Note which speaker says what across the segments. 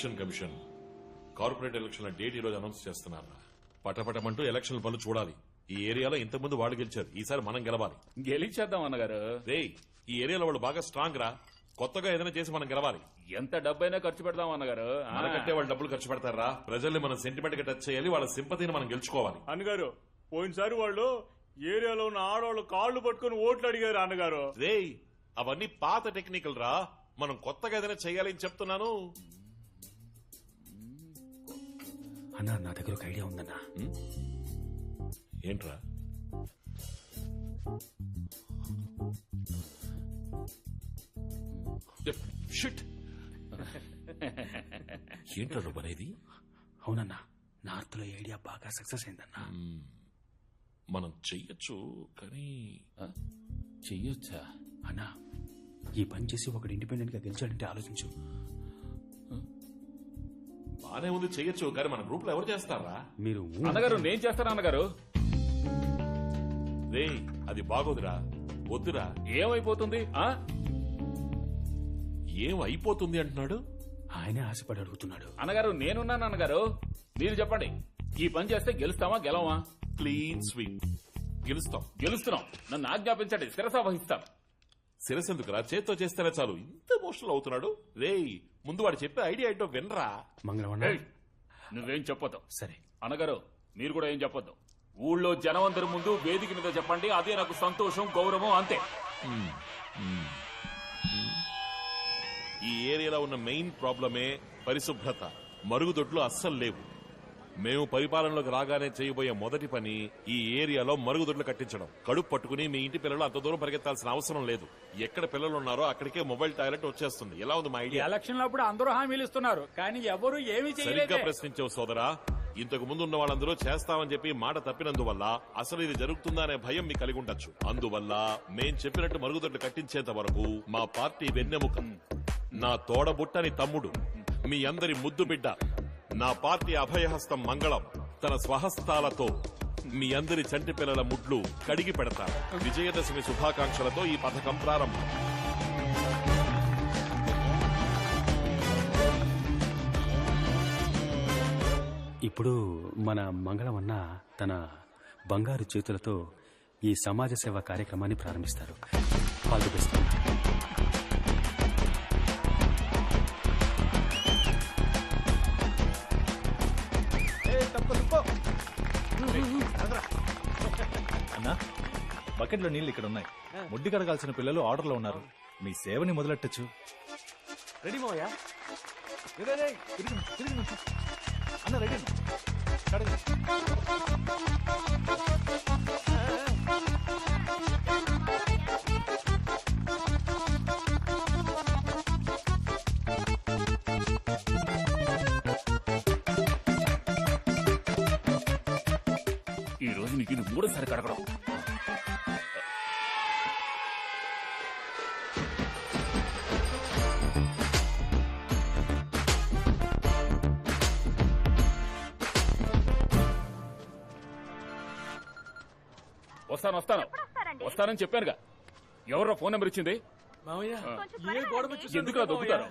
Speaker 1: Election commission. Corporate election date ఈ రోజు announce చేస్తున్నారు? పటపటమంటూ ఎలక్షన్ పనులు చూడాలి. ఈ ఏరియాలో ఇంతకుముందు వాళ్ళు గెలిచారు. ఈసారి మనం గెలవాలి.
Speaker 2: గెలిచేద్దాం అన్నగారు.
Speaker 1: రే ఈ ఏరియాలో వాళ్ళు బాగా స్ట్రాంగ్ రా. కొత్తగా ఏదైనా చేసి మనం గెలవాలి.
Speaker 2: ఎంత డబ్బైనా ఖర్చు పెడదాం అన్నగారు. ఆ.
Speaker 1: మనకంటే వాళ్ళు డబ్బులు ఖర్చు పెడతారా? ప్రజల్ని మనం సెంటిమెంట్గా టచ్ చేయాలి వాళ్ళ సింపతిని మనం గెలుచుకోవాలి.
Speaker 3: అన్నగారు పోయినసారి వాళ్ళు ఏరియాలో ఉన్న ఆడవాళ్ళు కాళ్ళు పట్టుకుని ఓట్లు అడిగారు అన్నగారు.
Speaker 1: రే అవన్నీ పాత టెక్నికల్ రా. మనం కొత్తగా ఏదైనా చేయాలి అని చెప్తున్నాను.
Speaker 4: అన్నా నా దగ్గర ఒక ఐడియా ఉందన్నా.
Speaker 1: ఏంట్రా? షిట్ ఏంట్రా నువ్వు అనేది?
Speaker 4: అవునన్నా నార్త్లో ఐడియా బాగా సక్సెస్ అయిందన్నా.
Speaker 1: మనం చెయ్యొచ్చు కానీ?
Speaker 2: చెయ్యొచ్చా?
Speaker 4: అన్నా ఈ పని చేసి ఒకడు ఇండిపెండెంట్గా గెలిచాడంటే ఆలోచించు.
Speaker 1: బానే ఉంది చెయ్యొచ్చు కానీ మన గ్రూప్లో ఎవరు చేస్తారా?
Speaker 4: మీరు
Speaker 2: అన్నగారు నేను చేస్తాను అన్నగారు.
Speaker 1: రే అది బాగోదురా వద్దురా.
Speaker 2: ఏమైపోతుంది ఆ?
Speaker 1: ఏం అయిపోతుంది అంటున్నాడు?
Speaker 4: ఆయనే ఆశపడి అడుగుతున్నాడు.
Speaker 2: అన్నగారు నేనున్నాను అన్నగారు. మీరు చెప్పండి ఈ పని చేస్తే గెలుస్తామా గెలవమా?
Speaker 1: Clean sweep. గెలుస్తాం.
Speaker 2: గెలుస్తున్నాం. నన్ను ఆజ్ఞాపించండి శిరస వహిస్తాం
Speaker 1: శిరసెందుకురా? చేత్తో చేస్తేనే చాలు. ఇంత ఎమోషనల్ అవుతున్నాడు? రే ముందు వాడు చెప్పే ఐడియా ఏంటో వినరా?
Speaker 4: మంగళం అన్నా
Speaker 2: ఏయ్, నువ్వేం చెప్పొద్దు.
Speaker 4: సరే.
Speaker 2: అన్నగారు మీరు కూడా ఏం చెప్పొద్దు. ఊళ్ళో జనం అందరి ముందు వేదిక మీద చెప్పండి. అదే నాకు సంతోషం గౌరవం అంతే.
Speaker 1: ఈ ఏరియాలో ఉన్న మెయిన్ ప్రాబ్లమే పరిశుభ్రత. మరుగుదొడ్లు అస్సలు లేవు. మేము పరిపాలనలోకి రాగానే చేయబోయే మొదటి పని ఈ ఏరియాలో మరుగుదొడ్లు కట్టించడం. కడుపు పట్టుకుని మీ ఇంటి పిల్లలు అంత దూరం పరిగెత్తాల్సిన అవసరం లేదు. ఎక్కడ పిల్లలు ఉన్నారో అక్కడికే మొబైల్ టాయిలెట్ వచ్చేస్తుంది. ఎలా ఉంది మా ఐడియా?
Speaker 5: ఎలక్షన్ అప్పుడు అందరూ హామీలు ఇస్తున్నారు. కానీ ఎవరు ఏమీ
Speaker 1: సరిగ్గా
Speaker 5: చేయలేదు
Speaker 1: ప్రశ్నించావు సోదరా. ఇంతకు ముందు ఉన్న వాళ్ళందరూ చేస్తామని చెప్పి మాట తప్పినందువల్ల అసలు ఇది జరుగుతుందా అనే భయం మీకు కలిగి ఉండొచ్చు. అందువల్ల మేం చెప్పినట్టు మరుగుదొడ్లు కట్టించేంత వరకు మా పార్టీ వెన్నెముక. నా తోడబుట్టని తమ్ముడు. మీ అందరి ముద్దు బిడ్డ. నా పార్టీ అభయహస్తం మంగళం తన స్వహస్తాలతో మీ అందరి చంటి పిల్లల ముడ్లు కడిగి పెడతారు. విజయదశమి శుభాకాంక్షలతో ఈ పథకం ప్రారంభం.
Speaker 4: ఇప్పుడు మన మంగళమన్న తన బంగారు చేతులతో ఈ సమాజ సేవ కార్యక్రమాన్ని ప్రారంభిస్తారు. ఆల్ ది బెస్ట్
Speaker 6: బకెట్లో నీళ్ళు ఇక్కడ ఉన్నాయి. ముడ్డి కడగాల్సిన పిల్లలు ఆర్డర్లో ఉన్నారు. మీ సేవని మొదలెట్టచ్చు. రెడీ మోయా అన్న రెడీ కడగండి.
Speaker 2: ఈ రోజు నీకు ఇది మూడోసారి కడగడం. వస్తాను వస్తాను. వస్తానని చెప్పానుగా. ఎవరో ఫోన్ నెంబర్ ఇచ్చింది. ఎందుకు దొక్కుతారు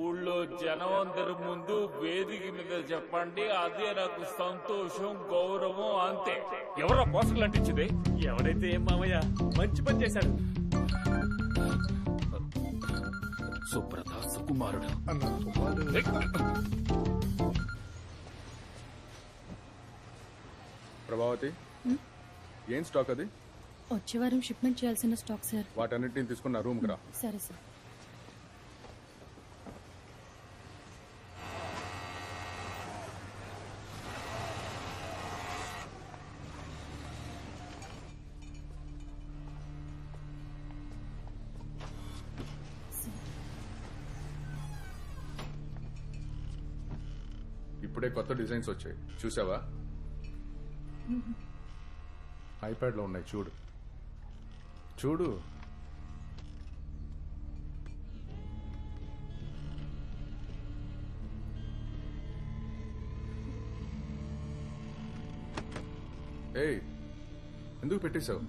Speaker 2: ఊళ్ళో జనం అందరి ముందు వేదిక మీద చెప్పండి. అదే నాకు సంతోషం గౌరవం అంతే. ఎవరో పోస్టర్లు అంటించింది?
Speaker 3: ఎవడైతే మామయ్య మంచి పని చేశాడు.
Speaker 2: సుబ్రత సుకుమారుడు.
Speaker 7: ప్రభావతి? ఏం స్టాక్ అది?
Speaker 8: వచ్చే వారం షిప్మెంట్ చేయాల్సిన స్టాక్ సార్
Speaker 7: వాటన్నిటిని తీసుకున్న రూమ్కి రా.
Speaker 8: సరే సార్
Speaker 7: ఇప్పుడే కొత్త డిజైన్స్ వచ్చాయి. చూసావా? ఐప్యాడ్లో ఉన్నాయి చూడు. చూడు. ఏయ్ ఎందుకు పెట్టేశావు?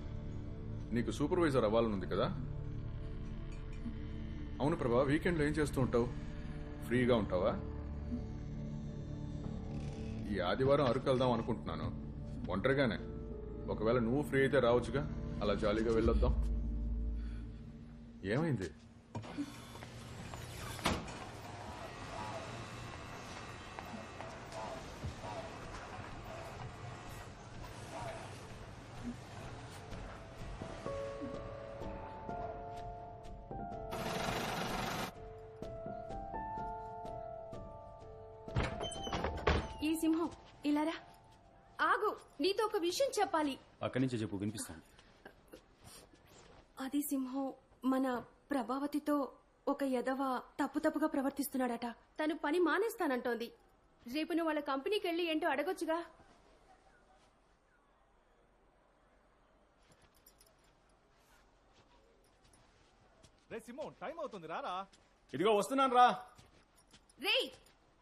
Speaker 7: నీకు సూపర్వైజర్ అవ్వాలనుంది కదా? అవును ప్రభా వీకెండ్లో ఏం చేస్తూ ఉంటావు? ఫ్రీగా ఉంటావా? ఈ ఆదివారం అరకు వెళ్దాం అనుకుంటున్నాను. ఒంటరిగానే. ఒకవేళ నువ్వు ఫ్రీ అయితే రావచ్చుగా. అలా జాలీగా వెళ్ళొద్దాం. ఏమైంది?
Speaker 9: ఈ సింహం ఇలారా ఆగు నీతో ఒక విషయం చెప్పాలి.
Speaker 4: అక్కడి నుంచి చెప్పు వినిపిస్తాను
Speaker 9: అది సింహం మన ప్రభావతితో ఒక యదవ తప్పు తప్పుగా ప్రవర్తిస్తున్నాడట. తను పని మానేస్తానంటోంది. రేపు నువ్వు వాళ్ళ కంపెనీకి వెళ్ళి ఏంటో అడగొచ్చుగా.
Speaker 6: రే సింహం టైం అవుతుంది రారా.
Speaker 3: ఇదిగో వస్తున్నాను రా.
Speaker 9: రేయ్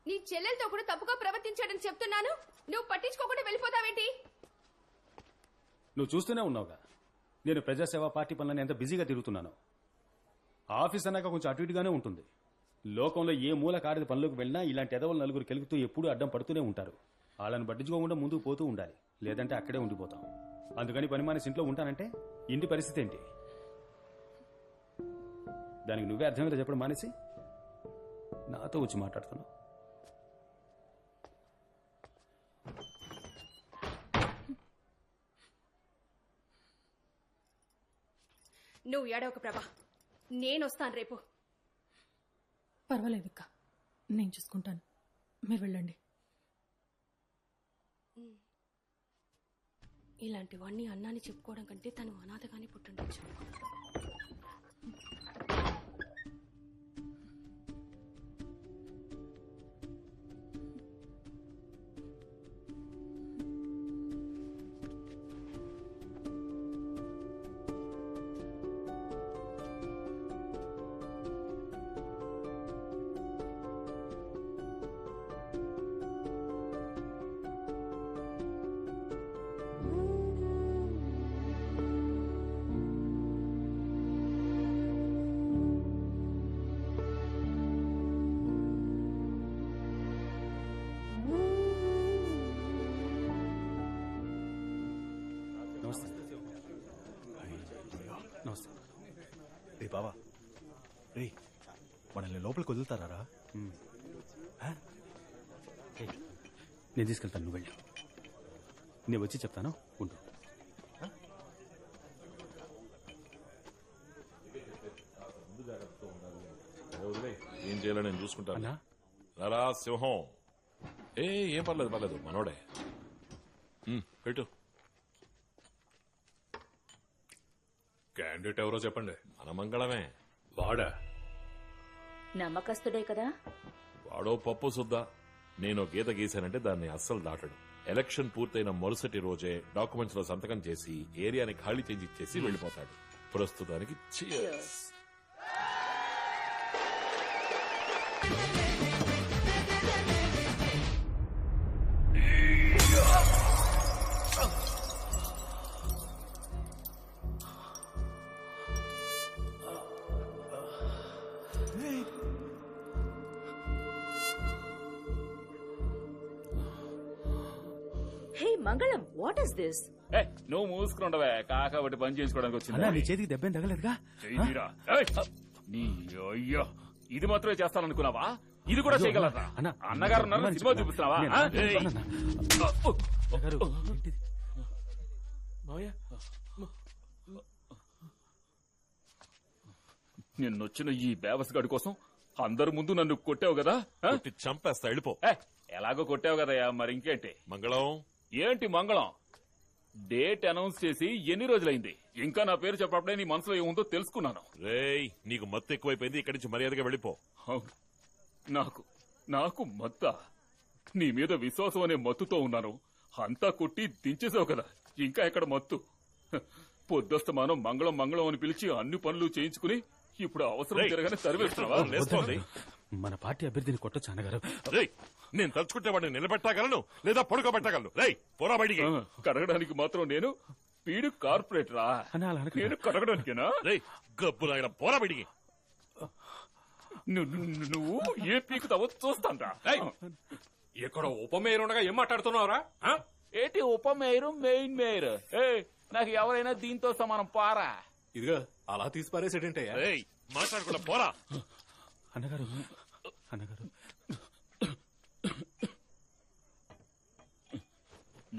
Speaker 9: నీ చెల్లెలతో కూడా తప్పుగా ప్రవర్తించాడని చెప్తున్నాను. నువ్వు పట్టించుకోకుండా వెళ్ళిపోతావేంటి?
Speaker 4: నువ్వు చూస్తూనే ఉన్నావుగా. నేను ప్రజాసేవా పార్టీ పనులను ఎంత బిజీగా తిరుగుతున్నాను. ఆఫీస్ అన్నాక కొంచెం అటు ఇటుగానే ఉంటుంది. లోకంలో ఏ మూల కాడిది పనులకు వెళ్ళినా ఇలాంటి ఎదవలు నలుగురు కెలుగుతూ ఎప్పుడూ అడ్డం పడుతూనే ఉంటారు. వాళ్ళని పట్టించుకోకుండా ముందుకు పోతూ ఉండాలి. లేదంటే అక్కడే ఉండిపోతాం. అందుకని పని మానేసి ఇంట్లో ఉంటానంటే ఇంటి పరిస్థితి ఏంటి? దానికి నువ్వే అర్థమైతే చెప్పడం మానేసి? నాతో వచ్చి మాట్లాడుతున్నావు.
Speaker 9: నువ్వు ఏడవక ప్రభా. నేను వస్తాను రేపు.
Speaker 8: పర్వాలేదు అక్క. నేను చూసుకుంటాను. మీరు వెళ్ళండి.
Speaker 9: ఇలాంటివన్నీ అన్నాని చెప్పుకోవడం కంటే తను అనాథగానే పుట్టుండొచ్చు.
Speaker 6: బావా. రే మనల్ని లోపలికి వదులుతారా
Speaker 4: నేను తీసుకెళ్తాను నువ్వు వెళ్ళు. నేను వచ్చి చెప్తాను ఉండు.
Speaker 1: ఏం చేయాలో నేను చూసుకుంటాను.
Speaker 4: అన్నా?
Speaker 1: రారా సింహం. ఏ ఏం పర్లేదు పర్లేదు మనోడే. పెట్టు.
Speaker 3: క్యాండిడేట్ ఎవరో చెప్పండి.
Speaker 1: మన మంగళమే.
Speaker 3: వాడా?
Speaker 10: నమ్మకస్తుడే కదా.
Speaker 1: వాడో పప్పు సుద్దా. నేను గీత గీశానంటే దాన్ని అస్సలు దాటడు. ఎలక్షన్ పూర్తయిన మరుసటి రోజే డాక్యుమెంట్స్లో సంతకం చేసి ఏరియాని ఖాళీ చేసి ఇచ్చేసి వెళ్ళిపోతాడు. ప్రస్తుతానికి cheers.
Speaker 10: మంగళం వాట్ ఇస్ దిస్
Speaker 2: ఏ, నువ్వు మూసుకుండవే కాక ఒకటి పని చేసుకోవడానికి
Speaker 4: అన్నా నీ
Speaker 2: వచ్చింది
Speaker 4: చేతికి దెబ్బేం తగలేదుగా
Speaker 2: చెయ్యిరా. ఏయ్! నీ అయ్యో ఇది మాత్రమే చేస్తాననుకున్నావా ఇది కూడా చేయగలరా
Speaker 4: అన్నా,
Speaker 2: అన్నగారు ఉన్నారు,
Speaker 4: అన్నా,
Speaker 2: సినిమా చూపిస్తున్నావా
Speaker 4: నేను-
Speaker 2: ఆ?
Speaker 4: నేను-
Speaker 2: ఏయ్!
Speaker 4: అన్నా, అన్నగారు, ఏంటిది?
Speaker 2: నిన్నొచ్చిన ఈ బేవస్ గడి కోసం అందరి ముందు నన్ను కొట్టావు కదా ఆ?
Speaker 1: కొట్టి చంపేస్తా వెళ్ళిపో
Speaker 2: ఏ, ఎలాగో కొట్టావు కదయ్యా మరి ఇంకేంటి
Speaker 1: మంగళం
Speaker 2: ఏంటి మంగళం? డేట్ అనౌన్స్ చేసి ఎన్ని రోజులైంది? ఇంకా నా పేరు చెప్పప్పుడే నీ మనసులో ఏముందో తెలుసుకున్నాను.
Speaker 1: రేయ్ నీకు మత్తు ఎక్కువైపోయింది ఇక్కడి నుంచి మర్యాదగా వెళ్ళిపో.
Speaker 2: అవును. నాకు నాకు మత్త. నీ మీద విశ్వాసం అనే మత్తుతో ఉన్నాను. అంతా కొట్టి దించేసావు కదా. ఇంకా ఎక్కడ మత్తు? పొద్దస్తమానం మంగళం మంగళం అని పిలిచి అన్ని పనులు చేయించుకుని ఇప్పుడు అవసరం
Speaker 1: రేయ్,
Speaker 2: తిరగానే సర్వేస్తున్నావా.
Speaker 4: మన పార్టీ అభ్యర్థిని కొట్టొచ్చు అన్నగారు.
Speaker 1: రేయ్ నేను తలుచుకుంటే వాడిని నిలబెట్టగలను లేదా పడుకోబెట్టగలను. రేయ్ పోరా బయటికి.
Speaker 2: కడగడానికి మాత్రం నేను పీడు కార్పొరేటరా
Speaker 4: అలా అనకండి.
Speaker 2: నేను కడగడానికేనా
Speaker 1: రేయ్ గబ్బు నాయన పోరా బయటికి.
Speaker 2: ను- ను- నువ్వు ఏ పీకుతావో చూస్తాంరా
Speaker 3: ఇక్కడ ఉప మేయర్ ఉండగా ఏం మాట్లాడుతున్నావురా? ఆ?
Speaker 5: ఏంటి ఉప మేయరు మెయిన్ మేయర్? ఏ నాకు ఎవరైనా దీంతో సమానం పారా.
Speaker 3: ఇదిగో అలా తీసి పారేసేటంటే
Speaker 1: ఏయ్ మాట్లాడకుండా పోరా.
Speaker 4: అన్నగారు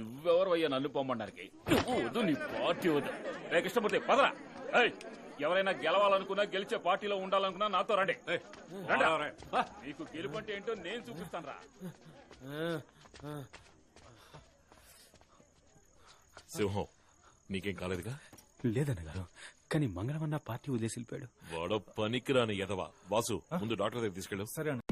Speaker 2: నువ్వెవరు అయ్యా నన్ను పొమ్మడానికి? నువ్వు వద్దు నీ పార్టీ వద్దు. రే కృష్ణమూర్తి పదరా. ఏయ్, ఎవరైనా గెలవాలనుకున్నా గెలిచే పార్టీలో ఉండాలనుకున్నా నాతో రండి. రండి. నీకు గెలుపంటే ఏంటో నేను చూపిస్తాను రా.
Speaker 1: సింహం నీకేం కాలేదుగా?
Speaker 4: లేదన్నగారు కానీ మంగళవన్న పార్టీ వదిలేసి వెళ్ళిపోయాడు.
Speaker 1: వాడో పనికిరాని ఎదవా వాసు ముందు డాక్టర్ దగ్గర తీసుకెళ్ళు.
Speaker 6: సరే అన్న.